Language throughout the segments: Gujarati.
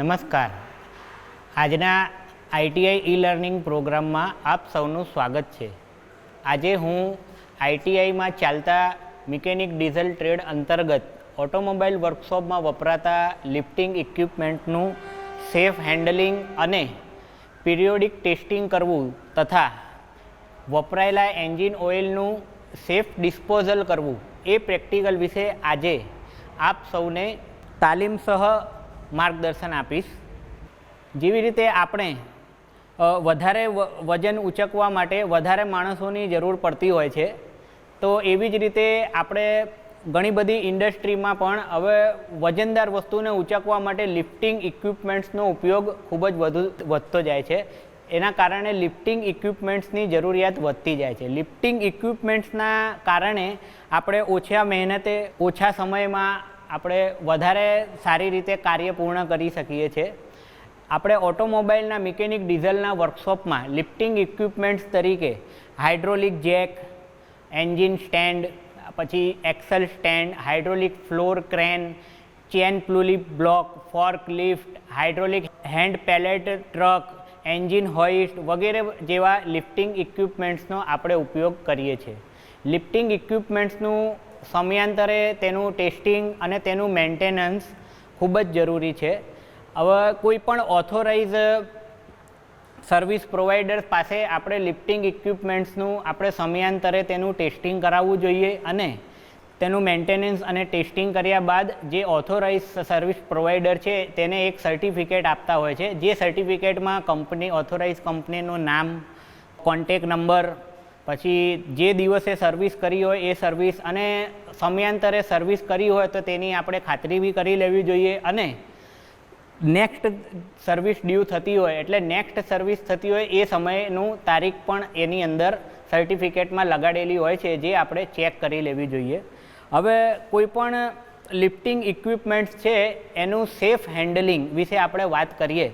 નમસ્કાર. આજના આઈટીઆઈ ઈ લર્નિંગ પ્રોગ્રામમાં આપ સૌનું સ્વાગત છે. આજે હું આઈટીઆઈમાં ચાલતા મિકેનિક ડીઝલ ટ્રેડ અંતર્ગત ઓટોમોબાઈલ વર્કશોપમાં વપરાતા લિફ્ટિંગ ઇક્વિપમેન્ટનું સેફ હેન્ડલિંગ અને પિરિયોડિક ટેસ્ટિંગ કરવું તથા વપરાયેલા એન્જિન ઓઇલનું સેફ ડિસ્પોઝલ કરવું એ પ્રેક્ટિકલ વિશે આજે આપ સૌને તાલીમ સહ માર્ગદર્શન આપીશ. જેવી રીતે આપણે વધારે વજન ઉચકવા માટે વધારે માણસોની જરૂર પડતી હોય છે, તો એવી જ રીતે આપણે ઘણી બધી ઇન્ડસ્ટ્રીમાં પણ હવે વજનદાર વસ્તુને ઉચકવા માટે લિફ્ટિંગ ઇક્વિપમેન્ટ્સનો ઉપયોગ ખૂબ જ વધુ, વધતો જાય છે. એના કારણે લિફ્ટિંગ ઇક્વિપમેન્ટ્સની જરૂરિયાત વધતી જાય છે. લિફ્ટિંગ ઇક્વિપમેન્ટ્સના કારણે આપણે ઓછા મહેનતે, ઓછા સમયમાં આપણે વધારે સારી રીતે કાર્ય પૂર્ણ કરી શકીએ છીએ. આપણે ઓટોમોબાઈલના મિકેનિક ડીઝલના વર્કશોપમાં લિફ્ટિંગ ઇક્વિપમેન્ટ્સ તરીકે હાઇડ્રોલિક જેક, એન્જિન સ્ટેન્ડ, પછી axle stand, hydraulic floor crane, chain pulley block, fork lift, hydraulic hand pallet truck, engine hoist વગેરે જેવા લિફ્ટિંગ ઇક્વિપમેન્ટ્સનો આપણે ઉપયોગ કરીએ છીએ. લિફ્ટિંગ ઇક્વિપમેન્ટ્સનું સમયાંતરે તેનું ટેસ્ટિંગ અને તેનું મેન્ટેનન્સ ખૂબ જ જરૂરી છે. હવે કોઈ પણ ઓથોરાઇઝ સર્વિસ પ્રોવાઈડર્સ પાસે આપણે લિફ્ટિંગ ઇક્વિપમેન્ટ્સનું આપણે સમયાંતરે તેનું ટેસ્ટિંગ કરાવવું જોઈએ અને તેનું મેન્ટેનન્સ અને ટેસ્ટિંગ કર્યા બાદ જે ઓથોરાઇઝ સર્વિસ પ્રોવાઈડર છે તેને એક સર્ટિફિકેટ આપતા હોય છે. જે સર્ટિફિકેટમાં કંપની, ઓથોરાઇઝ કંપનીનું નામ, કોન્ટેક નંબર પછી જે દિવસે સર્વિસ કરી હોય એ સર્વિસ અને સમયાંતરે સર્વિસ કરી હોય તો તેની આપણે ખાતરી બી કરી લેવી જોઈએ અને નેક્સ્ટ સર્વિસ ડ્યુ થતી હોય એટલે નેક્સ્ટ સર્વિસ થતી હોય એ સમયનું તારીખ પણ એની અંદર સર્ટિફિકેટમાં લગાડેલી હોય છે જે આપણે ચેક કરી લેવી જોઈએ. હવે કોઈપણ લિફ્ટિંગ ઇક્વિપમેન્ટ્સ છે એનું સેફ હેન્ડલિંગ વિશે આપણે વાત કરીએ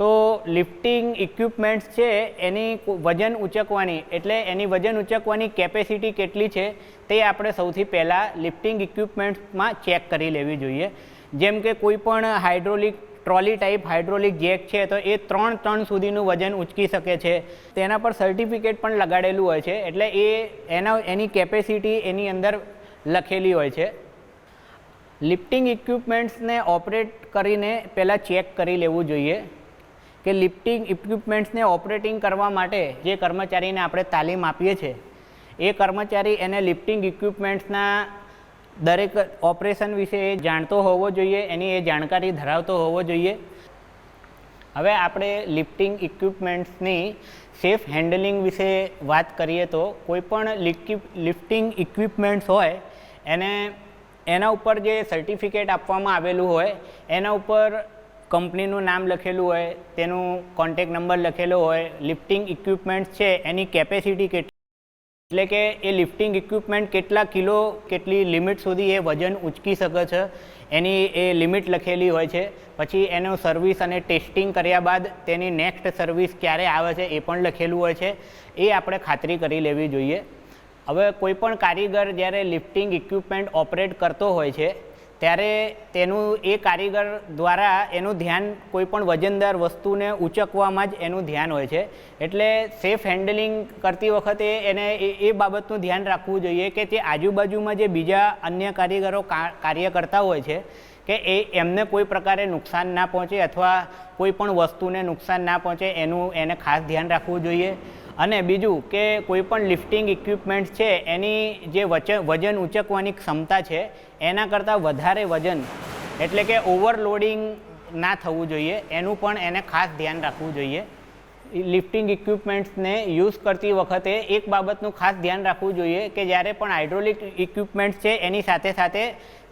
તો લિફ્ટિંગ ઇક્વિપમેન્ટ્સ છે, એની વજન ઉચકવાની, એટલે એની વજન ઉચકવાની કેપેસિટી કેટલી છે, તે આપણે સૌથી પહેલાં લિફ્ટિંગ ઇક્વિપમેન્ટ્સમાં ચેક કરી લેવી જોઈએ. જેમ કે કોઈ પણ hydraulic trolley type hydraulic jack છે, તો એ ત્રણ ટન સુધીનું વજન ઉચકી શકે છે. તેના પર સર્ટિફિકેટ પણ લગાડેલું હોય છે, એટલે એ એના, એની કેપેસિટી એની અંદર લખેલી હોય છે. લિફ્ટિંગ ઇક્વિપમેન્ટ્સને ઓપરેટ કરીને પહેલાં ચેક કરી લેવું જોઈએ. કે લિફ્ટિંગ ઇક્વિપમેન્ટ્સને ઓપરેટિંગ કરવા માટે જે કર્મચારીને આપણે તાલીમ આપીએ છીએ, એ કર્મચારી એને લિફ્ટિંગ ઇક્વિપમેન્ટ્સના દરેક ઓપરેશન વિશે એ જાણતો હોવો જોઈએ, એની એ જાણકારી ધરાવતો હોવો જોઈએ. હવે આપણે લિફ્ટિંગ ઇક્વિપમેન્ટ્સની સેફ હેન્ડલિંગ વિશે વાત કરીએ તો કોઈપણ લિફ્ટિંગ ઇક્વિપમેન્ટ્સ હોય, એને, એના ઉપર જે સર્ટિફિકેટ આપવામાં આવેલું હોય, એના ઉપર કંપનીનું નામ લખેલું હોય, તેનું કોન્ટેક નંબર લખેલો હોય લિફ્ટિંગ ઇક્વિપમેન્ટ્સ છે, એની કેપેસિટી કેટલી એટલે કે એ લિફ્ટિંગ ઇક્વિપમેન્ટ કેટલા કિલો, કેટલી લિમિટ સુધી એ વજન ઉચકી શકે છે, એની એ લિમિટ લખેલી હોય છે, પછી એનું સર્વિસ અને ટેસ્ટિંગ કર્યા બાદ તેની નેક્સ્ટ સર્વિસ ક્યારે આવે છે એ પણ લખેલું હોય છે, એ આપણે ખાતરી કરી લેવી જોઈએ. હવે કોઈપણ કારીગર જ્યારે લિફ્ટિંગ ઇક્વિપમેન્ટ ઓપરેટ કરતો હોય છે ત્યારે તેનું એ કારીગર દ્વારા એનું ધ્યાન કોઈ પણ વજનદાર વસ્તુને ઉચકવામાં જ એનું ધ્યાન હોય છે. એટલે સેફ હેન્ડલિંગ કરતી વખતે એને એ બાબતનું ધ્યાન રાખવું જોઈએ કે તે આજુબાજુમાં જે બીજા અન્ય કારીગરો કાર્ય કરતા હોય છે, કે એ એમને કોઈ પ્રકારે નુકસાન ના પહોંચે અથવા કોઈ પણ વસ્તુને નુકસાન ના પહોંચે એનું, એને ખાસ ધ્યાન રાખવું જોઈએ. અને બીજું કે કોઈ પણ લિફ્ટિંગ ઇક્વિપમેન્ટ્સ છે, એની જે વચન વજન ઉચકવાની ક્ષમતા છે એના કરતાં વધારે વજન, એટલે કે ઓવરલોડિંગ ના થવું જોઈએ. એનું પણ એને ખાસ ધ્યાન રાખવું જોઈએ. લિફ્ટિંગ ઇક્વિપમેન્ટ્સને યુઝ કરતી વખતે એક બાબતનું ખાસ ધ્યાન રાખવું જોઈએ કે જ્યારે પણ હાઇડ્રોલિક ઇક્વિપમેન્ટ્સ છે, એની સાથે સાથે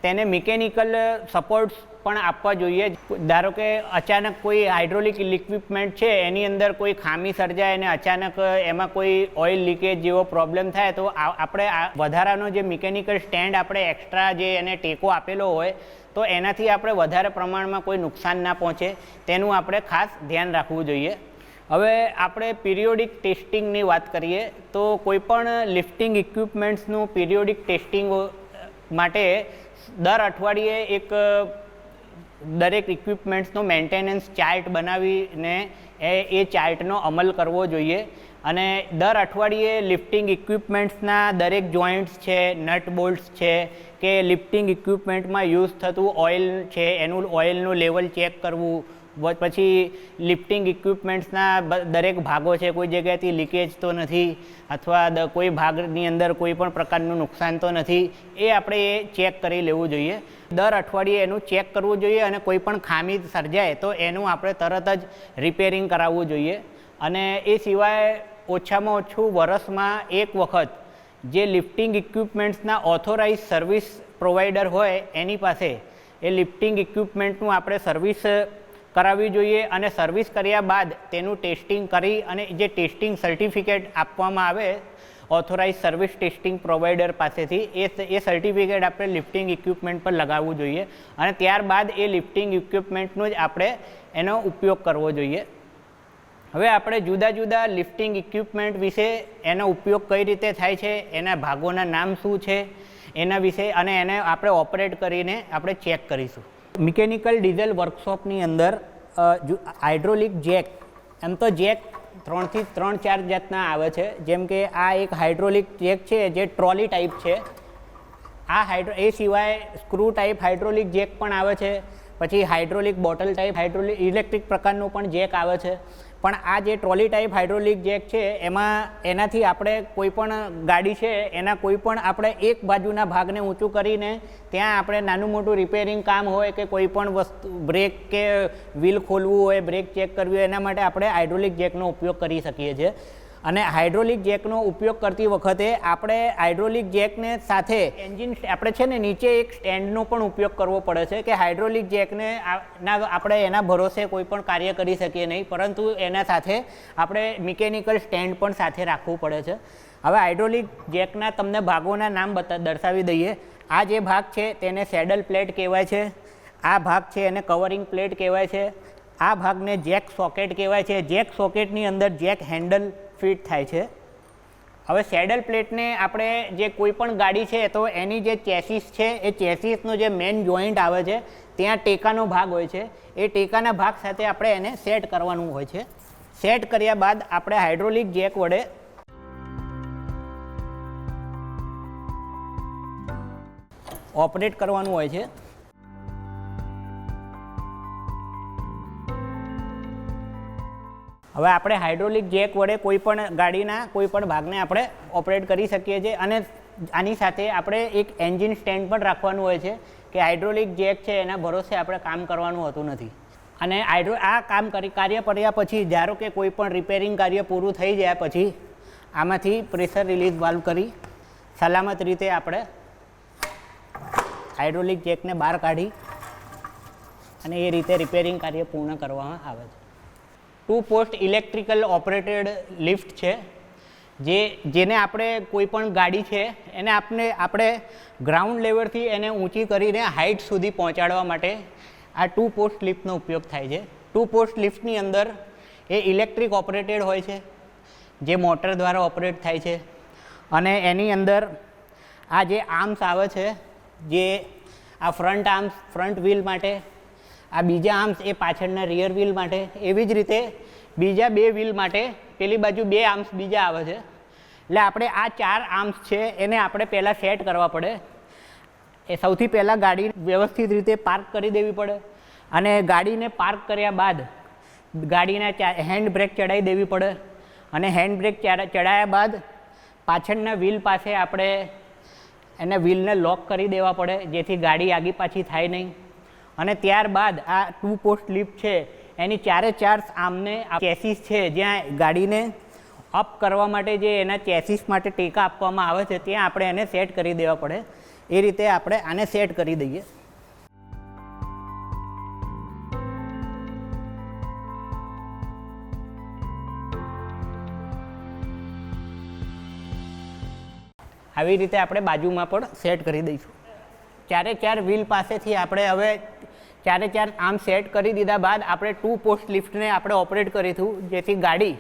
તેને મિકેનિકલ સપોર્ટ્સ પણ આપવા જોઈએ. ધારો કે અચાનક કોઈ હાઇડ્રોલિક ઇક્વિપમેન્ટ છે, એની અંદર કોઈ ખામી સર્જાય અને અચાનક એમાં કોઈ ઓઇલ લીકેજ જેવો પ્રોબ્લેમ થાય, તો આપણે વધારાનો જે મિકેનિકલ સ્ટેન્ડ આપણે એક્સ્ટ્રા જે એને ટેકો આપેલો હોય, તો એનાથી આપણે વધારે પ્રમાણમાં કોઈ નુકસાન ના પહોંચે. તેનું આપણે ખાસ ધ્યાન રાખવું જોઈએ. હવે આપણે પિરિયોડિક ટેસ્ટિંગની વાત કરીએ, તો કોઈપણ લિફ્ટિંગ ઇક્વિપમેન્ટ્સનું પિરિયોડિક ટેસ્ટિંગ માટે દર અઠવાડિયે એક દરેક ઇક્વિપમેન્ટ્સનો મેન્ટેનન્સ ચાર્ટ બનાવીને એ એ ચાર્ટનો અમલ કરવો જોઈએ. અને દર અઠવાડિયે લિફ્ટિંગ ઇક્વિપમેન્ટ્સના દરેક જોઈન્ટ્સ છે નટ બોલ્ટ્સ છે, કે લિફ્ટિંગ ઇક્વિપમેન્ટમાં યુઝ થતું ઓઇલ છે, એનું ઓઇલનું લેવલ ચેક કરવું પછી લિફ્ટિંગ ઇક્વિપમેન્ટ્સના દરેક ભાગો છે, કોઈ જગ્યાએથી લીકેજ તો નથી, અથવા કોઈ ભાગની અંદર કોઈ પણ પ્રકારનું નુકસાન તો નથી, એ આપણે એ ચેક કરી લેવું જોઈએ. દર અઠવાડિયે એનું ચેક કરવું જોઈએ અને કોઈ પણ ખામી સર્જાય તો એનું આપણે તરત જ રિપેરિંગ કરાવવું જોઈએ. અને એ સિવાય ઓછામાં ઓછું વર્ષમાં એક વખત જે લિફ્ટિંગ ઇક્વિપમેન્ટ્સના ઓથોરાઇઝ સર્વિસ પ્રોવાઈડર હોય એની પાસે, એ લિફ્ટિંગ ઇક્વિપમેન્ટનું આપણે સર્વિસ કરાવવી જોઈએ અને સર્વિસ કર્યા બાદ તેનું ટેસ્ટિંગ કરી અને જે ટેસ્ટિંગ સર્ટિફિકેટ આપવામાં આવે ઓથોરાઇઝ સર્વિસ ટેસ્ટિંગ પ્રોવાઈડર પાસેથી, એ એ સર્ટિફિકેટ આપણે લિફ્ટિંગ ઇક્વિપમેન્ટ પર લગાવવું જોઈએ અને ત્યારબાદ એ લિફ્ટિંગ ઇક્વિપમેન્ટનો જ આપણે એનો ઉપયોગ કરવો જોઈએ. હવે આપણે જુદા જુદા લિફ્ટિંગ ઇક્વિપમેન્ટ વિશે એનો ઉપયોગ કઈ રીતે થાય છે, એના ભાગોના નામ શું છે, એના વિશે અને એને આપણે ઓપરેટ કરીને આપણે ચેક કરીશું. મિકેનિકલ ડીઝલ વર્કશોપની અંદર હાઇડ્રોલિક જેક, એમ તો જેક ત્રણથી ત્રણ ચાર જાતના આવે છે. જેમ કે આ એક હાઇડ્રોલિક જેક છે જે ટ્રોલી ટાઈપ છે. આ હાઇડ્રો, એ સિવાય સ્ક્રૂ ટાઈપ હાઇડ્રોલિક જેક પણ આવે છે. પછી hydraulic bottle type hydraulic, electric પ્રકારનું પણ જેક આવે છે. પણ આ જે ટ્રોલી ટાઈપ હાઇડ્રોલિક જેક છે, એમાં એનાથી આપણે કોઈ પણ ગાડી છે, એના કોઈ પણ આપણે એક બાજુના ભાગને ઊંચું કરીને ત્યાં આપણે નાનું મોટું રિપેરિંગ કામ હોય કે કોઈ પણ વસ્તુ બ્રેક કે વ્હીલ ખોલવું હોય બ્રેક ચેક કરવી હોય, એના માટે આપણે હાઇડ્રોલિક જેકનો ઉપયોગ કરી શકીએ છીએ. અને હાઇડ્રોલિક જેકનો ઉપયોગ કરતી વખતે આપણે હાઇડ્રોલિક જેકને સાથે એન્જિન આપણે છે ને નીચે એક સ્ટેન્ડનો પણ ઉપયોગ કરવો પડે છે કે હાઇડ્રોલિક જેકને ના, આપણે એના ભરોસે કોઈ પણ કાર્ય કરી શકીએ નહીં, પરંતુ એના સાથે આપણે મિકેનિકલ સ્ટેન્ડ પણ સાથે રાખવું પડે છે. હવે હાઇડ્રોલિક જેકના તમને ભાગોના નામ બતા, દર્શાવી દઈએ. આ જે ભાગ છે તેને સેડલ પ્લેટ કહેવાય છે. આ ભાગ છે એને કવરિંગ પ્લેટ કહેવાય છે. આ ભાગને જેક સોકેટ કહેવાય છે. જેક સોકેટની અંદર જેક હેન્ડલ ફિટ થાય છે. હવે સેડલ પ્લેટને આપણે જે કોઈ પણ ગાડી છે, તો એની જે ચેસીસ છે, એ ચેસીસનો જે મેઇન જોઈન્ટ આવે છે, ત્યાં ટેકાનો ભાગ હોય છે. એ ટેકાના ભાગ સાથે આપણે એને સેટ કરવાનું હોય છે. સેટ કર્યા બાદ આપણે હાઇડ્રોલિક જેક વડે ઓપરેટ કરવાનું હોય છે. હવે આપણે હાઇડ્રોલિક જેક વડે કોઈ પણ ગાડીના કોઈ પણ ભાગને આપણે ઓપરેટ કરી શકીએ છીએ અને આની સાથે આપણે એક એન્જિન સ્ટેન્ડ પણ રાખવાનું હોય છે કે હાઇડ્રોલિક જેક છે એના ભરોસે આપણે કામ કરવાનું હોતું નથી. અને હાઇડ્રો આ કામ કરી કાર્ય કર્યા પછી, ધારો કે કોઈ પણ રિપેરિંગ કાર્ય પૂરું થઈ જાય પછી, આમાંથી પ્રેશર રિલીઝ વાલ્વ કરી સલામત રીતે આપણે હાઇડ્રોલિક જેકને બહાર કાઢી અને એ રીતે રિપેરિંગ કાર્ય પૂર્ણ કરવામાં આવે છે. Two post electrical operated lift છે, જે, જેને આપણે કોઈ પણ ગાડી છે, એને આપણે આપણે ગ્રાઉન્ડ લેવલથી એને ઊંચી કરીને હાઇટ સુધી પહોંચાડવા માટે આ ટુ પોસ્ટ લિફ્ટનો ઉપયોગ થાય છે. ટુ પોસ્ટ લિફ્ટની અંદર એ ઇલેક્ટ્રિક ઓપરેટેડ હોય છે, જે મોટર દ્વારા ઓપરેટ થાય છે, અને એની અંદર આ જે આર્મ્સ આવે છે, જે આ ફ્રન્ટ આર્મ્સ, ફ્રન્ટ વ્હીલ માટે, આ બીજા આર્મ્સ એ પાછળના રિયર વ્હીલ માટે, એવી જ રીતે બીજા બે વ્હીલ માટે પેલી બાજુ બે આર્મ્સ બીજા આવે છે. એટલે આપણે આ ચાર આર્મ્સ છે, એને આપણે પહેલાં સેટ કરવા પડે. એ સૌથી પહેલાં ગાડી વ્યવસ્થિત રીતે પાર્ક કરી દેવી પડે અને ગાડીને પાર્ક કર્યા બાદ ગાડીના હેન્ડ બ્રેક ચડાવી દેવી પડે અને હેન્ડ બ્રેક ચડાયા બાદ પાછળના વ્હીલ પાસે આપણે એને વ્હીલને લોક કરી દેવા પડે, જેથી ગાડી આગી પાછી થાય નહીં. અને ત્યારબાદ આ ટુ પોસ્ટ લિફ્ટ છે એની ચારે ચાર આમને ચેસીસ છે જ્યાં ગાડીને અપ કરવા માટે જે એના ચેસીસ માટે ટેકા આપવામાં આવે છે, ત્યાં આપણે એને સેટ કરી દેવા પડે. એ રીતે આપણે આને સેટ કરી દઈએ. આવી રીતે આપણે બાજુમાં પણ સેટ કરી દઈશું. ચારે ચાર વ્હીલ પાસેથી આપણે હવે ચારે ચાર આમ સેટ કરી દીધા બાદ આપણે ટુ પોસ્ટ લિફ્ટને આપણે ઓપરેટ કરીશું, જેથી ગાડી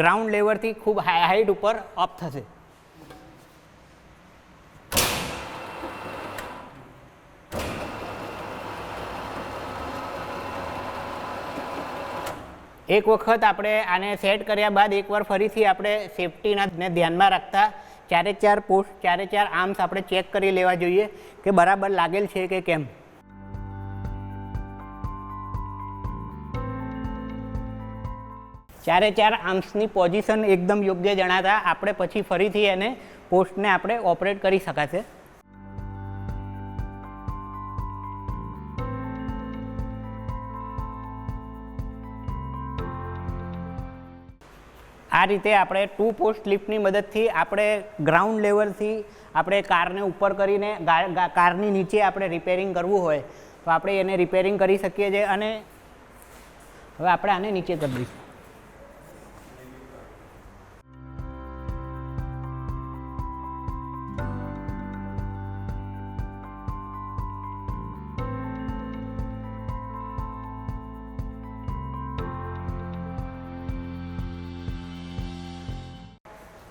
ગ્રાઉન્ડ લેવલથી ખૂબ હાઈ હાઈટ ઉપર અપ થશે. એક વખત આપણે આને સેટ કર્યા બાદ એકવાર ફરીથી આપણે સેફટીના ધ્યાનમાં રાખતા ચારે ચાર પોસ્ટ ચારે ચાર આર્મ્સ આપણે ચેક કરી લેવા જોઈએ કે બરાબર લાગેલ છે કે કેમ. ચારે ચાર આર્મ્સની પોઝિશન એકદમ યોગ્ય જણાતા આપણે પછી ફરીથી એને પોસ્ટને આપણે ઓપરેટ કરી શકાશે. આ રીતે આપણે ટુ પોસ્ટ લિફ્ટની મદદથી આપણે ગ્રાઉન્ડ લેવલથી આપણે કારને ઉપર કરીને કારની નીચે આપણે રિપેરિંગ કરવું હોય તો આપણે એને રિપેરિંગ કરી શકીએ છીએ અને હવે આપણે આને નીચે કરી દઈશું.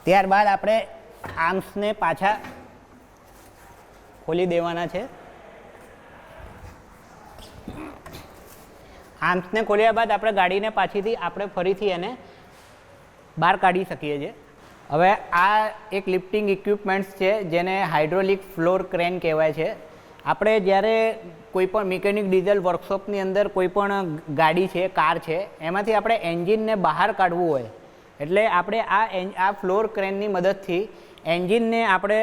ત્યારબાદ આપણે આર્મ્સને પાછા ખોલી દેવાના છે. આર્મ્સને ખોલ્યા બાદ આપણે ગાડીને પાછીથી આપણે ફરીથી એને બહાર કાઢી શકીએ છીએ. હવે આ એક લિફ્ટિંગ ઇક્વિપમેન્ટ્સ છે, જેને હાઇડ્રોલિક ફ્લોર ક્રેન કહેવાય છે. આપણે જ્યારે કોઈ પણ મિકેનિક ડીઝલ વર્કશોપની અંદર કોઈપણ ગાડી છે કાર છે, એમાંથી આપણે એન્જિનને બહાર કાઢવું હોય એટલે આપણે આ આ ફ્લોર ક્રેનની મદદથી એન્જિનને આપણે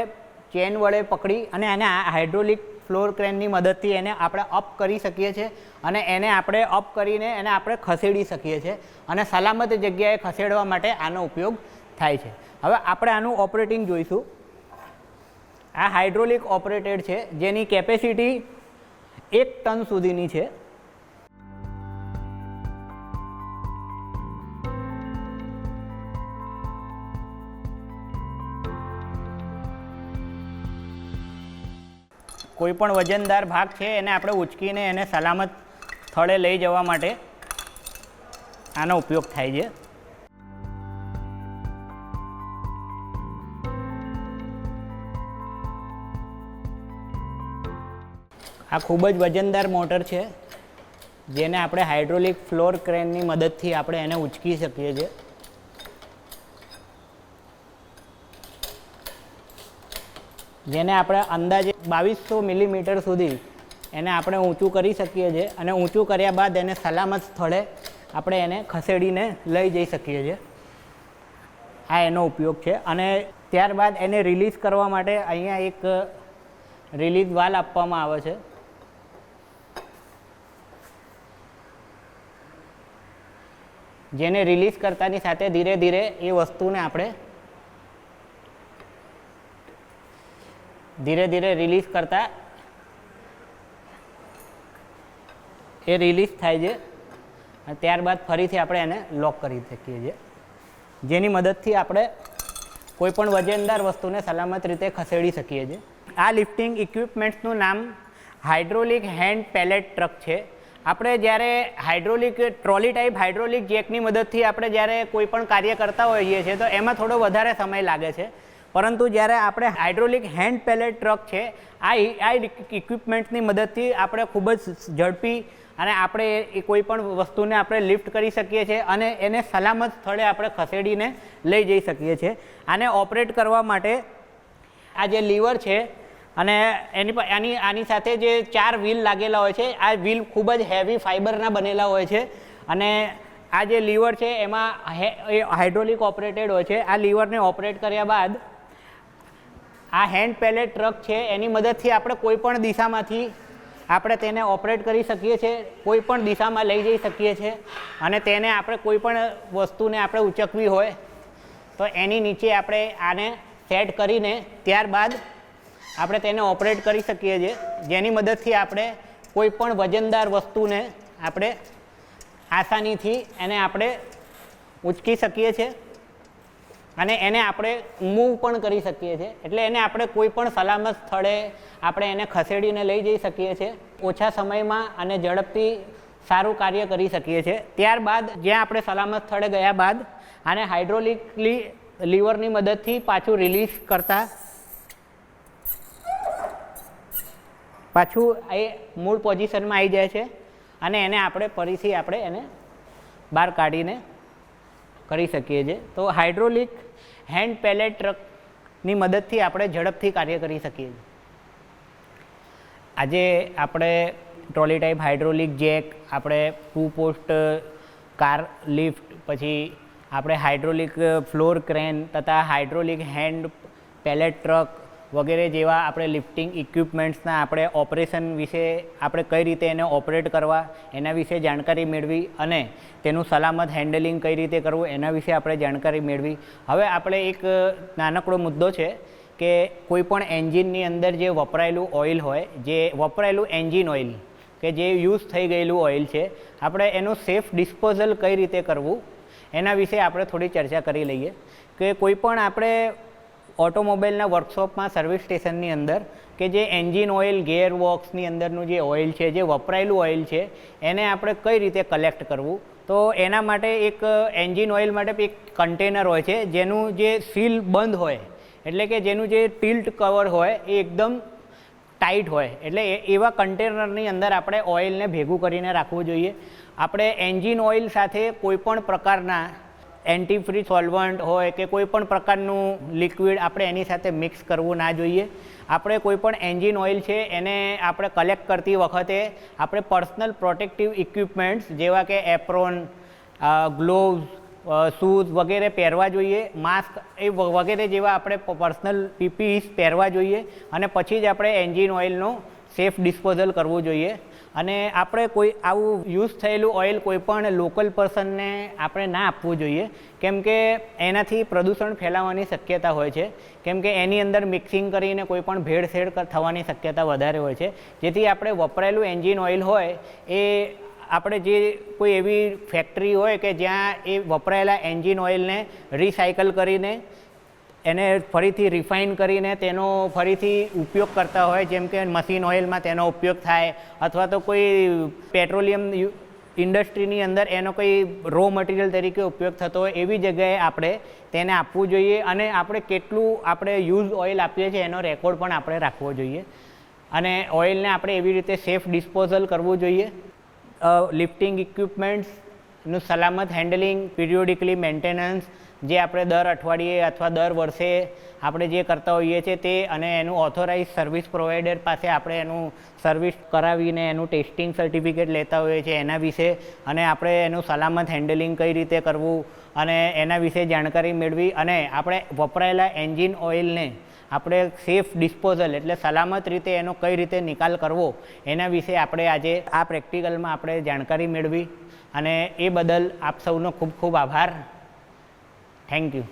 ચેન વડે પકડી અને એને હાઇડ્રોલિક ફ્લોર ક્રેનની મદદથી એને આપણે અપ કરી શકીએ છીએ અને એને આપણે અપ કરીને એને આપણે ખસેડી શકીએ છીએ અને સલામત જગ્યાએ ખસેડવા માટે આનો ઉપયોગ થાય છે. હવે આપણે આનું ઓપરેટિંગ જોઈશું. આ હાઇડ્રોલિક ઓપરેટેડ છે, જેની કેપેસિટી એક ટન સુધીની છે. કોઈ પણ વજનદાર ભાગ છે, એને આપણે ઉચકીને એને સલામત સ્થળે લઈ જવા માટે આનો ઉપયોગ થાય છે. આ ખૂબ જ વજનદાર મોટર છે, જેને આપણે હાઇડ્રોલિક ફ્લોર ક્રેનની મદદથી આપણે એને ઉચકી શકીએ છીએ. જેને આપણે અંદાજે બાવીસો મિલીમીટર સુધી એને આપણે ઊંચું કરી શકીએ છીએ અને ઊંચું કર્યા બાદ એને સલામત સ્થળે આપણે એને ખસેડીને લઈ જઈ શકીએ છીએ. આ એનો ઉપયોગ છે અને ત્યારબાદ એને રિલીઝ કરવા માટે અહીંયા એક રિલીઝ વાલ આપવામાં આવે છે. જેને રિલીઝ કરતાની સાથે ધીરે ધીરે એ વસ્તુને આપણે ધીરે ધીરે રિલીઝ કરતા એ રિલીઝ થાય છે. અને ત્યારબાદ ફરીથી આપણે એને લોક કરી શકીએ છીએ. જેની મદદથી આપણે કોઈપણ વજનદાર વસ્તુને સલામત રીતે ખસેડી શકીએ છીએ. આ લિફ્ટિંગ ઇક્વિપમેન્ટ્સનું નામ હાઇડ્રોલિક હેન્ડ પેલેટ ટ્રક છે. આપણે જ્યારે હાઇડ્રોલિક ટ્રોલી ટાઈપ હાઇડ્રોલિક જેકની મદદથી આપણે જ્યારે કોઈ પણ કાર્ય કરતા હોઈએ છીએ, તો એમાં થોડો વધારે સમય લાગે છે. પરંતુ જ્યારે આપણે હાઇડ્રોલિક હેન્ડ પેલેટ ટ્રક છે, આ આ ઇક્વિપમેન્ટની મદદથી આપણે ખૂબ જ ઝડપી અને આપણે એ કોઈ પણ વસ્તુને આપણે લિફ્ટ કરી શકીએ છીએ અને એને સલામત સ્થળે આપણે ખસેડીને લઈ જઈ શકીએ છીએ. આને ઓપરેટ કરવા માટે આ જે લીવર છે અને એની આની આની સાથે જે ચાર વ્હીલ લાગેલા હોય છે, આ વ્હીલ ખૂબ જ હેવી ફાઇબરના બનેલા હોય છે અને આ જે લીવર છે, એમાં હાઇડ્રોલિક ઓપરેટેડ હોય છે. આ લીવરને ઓપરેટ કર્યા બાદ આ હેન્ડ પેલેટ ટ્રક છે, એની મદદથી આપણે કોઈ પણ દિશામાંથી આપણે તેને ઓપરેટ કરી શકીએ છીએ કોઈ પણ દિશામાં લઈ જઈ શકીએ છીએ અને તેને આપણે કોઈ પણ વસ્તુને આપણે ઉચકવી હોય તો એની નીચે આપણે આને સેટ કરીને ત્યારબાદ આપણે તેને ઓપરેટ કરી શકીએ છીએ, જેની મદદથી આપણે કોઈ પણ વજનદાર વસ્તુને આપણે આસાનીથી એને આપણે ઉચકી શકીએ છીએ. અને એને આપણે મૂવ પણ કરી શકીએ છીએ. એટલે એને આપણે કોઈ પણ સલામત સ્થળે આપણે એને ખસેડીને લઈ જઈ શકીએ છીએ. ઓછા સમયમાં અને ઝડપથી સારું કાર્ય કરી શકીએ છીએ. ત્યારબાદ જ્યાં આપણે સલામત સ્થળે ગયા બાદ આને હાઇડ્રોલિકલી લીવરની મદદથી પાછું રિલીઝ કરતા પાછું એ મૂળ પોઝિશનમાં આવી જાય છે. અને એને આપણે ફરીથી આપણે એને બહાર કાઢીને કરી શકીએ છીએ. તો હાઇડ્રોલિક હેન્ડ પેલેટ ટ્રકની મદદથી આપણે ઝડપથી કાર્ય કરી શકીએ છીએ. આજે આપણે ટ્રોલી ટાઈપ હાઇડ્રોલિક જેક આપણે ટુ પોસ્ટ કાર લિફ્ટ પછી આપણે હાઇડ્રોલિક ફ્લોર ક્રેન તથા હાઇડ્રોલિક હેન્ડ પેલેટ ટ્રક વગેરે જેવા આપણે લિફ્ટિંગ ઇક્વિપમેન્ટ્સના આપણે ઓપરેશન વિશે આપણે કઈ રીતે એને ઓપરેટ કરવા, એના વિશે જાણકારી મેળવી અને તેનું સલામત હેન્ડલિંગ કઈ રીતે કરવું, એના વિશે આપણે જાણકારી મેળવી. હવે આપણે એક નાનકડો મુદ્દો છે કે કોઈપણ એન્જિનની અંદર જે વપરાયેલું ઓઇલ હોય, જે વપરાયેલું એન્જિન ઓઇલ કે જે યુઝ થઈ ગયેલું ઓઇલ છે, આપણે એનું સેફ ડિસ્પોઝલ કઈ રીતે કરવું, એના વિશે આપણે થોડી ચર્ચા કરી લઈએ. કે કોઈપણ આપણે ઓટોમોબાઈલના વર્કશોપમાં સર્વિસ સ્ટેશનની અંદર કે જે એન્જિન ઓઇલ ગેર વોક્સની અંદરનું જે ઓઇલ છે, જે વપરાયેલું ઓઇલ છે, એને આપણે કઈ રીતે કલેક્ટ કરવું? તો એના માટે એક એન્જિન ઓઇલ માટે એક કન્ટેનર હોય છે, જેનું જે સીલ બંધ હોય, એટલે કે જેનું જે ટિલ્ટ કવર હોય એ એકદમ ટાઈટ હોય. એટલે એવા કન્ટેનરની અંદર આપણે ઓઇલને ભેગું કરીને રાખવું જોઈએ. આપણે એન્જિન ઓઇલ સાથે કોઈ પણ પ્રકારના એન્ટીફ્રી સોલ્વન્ટ હોય કે કોઈ પણ પ્રકારનું લિક્વિડ આપણે એની સાથે મિક્સ કરવું ના જોઈએ. આપણે કોઈ પણ એન્જિન ઓઇલ છે એને આપણે કલેક્ટ કરતી વખતે આપણે પર્સનલ પ્રોટેક્ટિવ ઇક્વિપમેન્ટ્સ જેવા કે એપ્રોન ગ્લોવ્સ શૂઝ વગેરે પહેરવા જોઈએ. માસ્ક એ વગેરે જેવા આપણે પર્સનલ પીપીસ પહેરવા જોઈએ અને પછી જ આપણે એન્જિન ઓઇલનો સેફ ડિસ્પોઝલ કરવું જોઈએ. અને આપણે કોઈ આવું યુઝ થયેલું ઓઇલ કોઈ પણ લોકલ પર્સનને આપણે ના આપવું જોઈએ. કેમ કે એનાથી પ્રદૂષણ ફેલાવાની શક્યતા હોય છે. કેમ કે એની અંદર મિક્સિંગ કરીને કોઈ પણ ભેળસેળ થવાની શક્યતા વધારે હોય છે. જેથી આપણે વપરાયેલું એન્જિન ઓઇલ હોય, એ આપણે જે કોઈ એવી ફેક્ટરી હોય કે જ્યાં એ વપરાયેલા એન્જિન ઓઇલને રિસાયકલ કરીને એને ફરીથી રિફાઇન કરીને તેનો ફરીથી ઉપયોગ કરતા હોય, જેમ કે મશીન ઓઇલમાં તેનો ઉપયોગ થાય, અથવા તો કોઈ પેટ્રોલિયમ ઇન્ડસ્ટ્રીની અંદર એનો કોઈ રો મટીરિયલ તરીકે ઉપયોગ થતો હોય, એવી જગ્યાએ આપણે તેને આપવું જોઈએ અને આપણે કેટલું આપણે યુઝ ઓઇલ આપીએ છીએ, એનો રેકોર્ડ પણ આપણે રાખવો જોઈએ. અને ઓઇલને આપણે એવી રીતે સેફ ડિસ્પોઝલ કરવું જોઈએ. લિફ્ટિંગ ઇક્વિપમેન્ટ્સનું સલામત હેન્ડલિંગ પિરિયોડિકલી મેન્ટેનન્સ જે આપણે દર અઠવાડિયે અથવા દર વર્ષે આપણે જે કરતા હોઈએ છીએ તે અને એનું ઓથોરાઇઝ સર્વિસ પ્રોવાઈડર પાસે આપણે એનું સર્વિસ કરાવીને એનું ટેસ્ટિંગ સર્ટિફિકેટ લેતા હોઈએ છીએ એના વિશે અને આપણે એનું સલામત હેન્ડલિંગ કઈ રીતે કરવું અને એના વિશે જાણકારી મેળવી અને આપણે વપરાયેલા એન્જિન ઓઇલને આપણે સેફ ડિસ્પોઝલ એટલે સલામત રીતે એનો કઈ રીતે નિકાલ કરવો એના વિશે આપણે આજે આ પ્રેક્ટિકલમાં આપણે જાણકારી મેળવી. અને એ બદલ આપ સૌનો ખૂબ ખૂબ આભાર. Thank you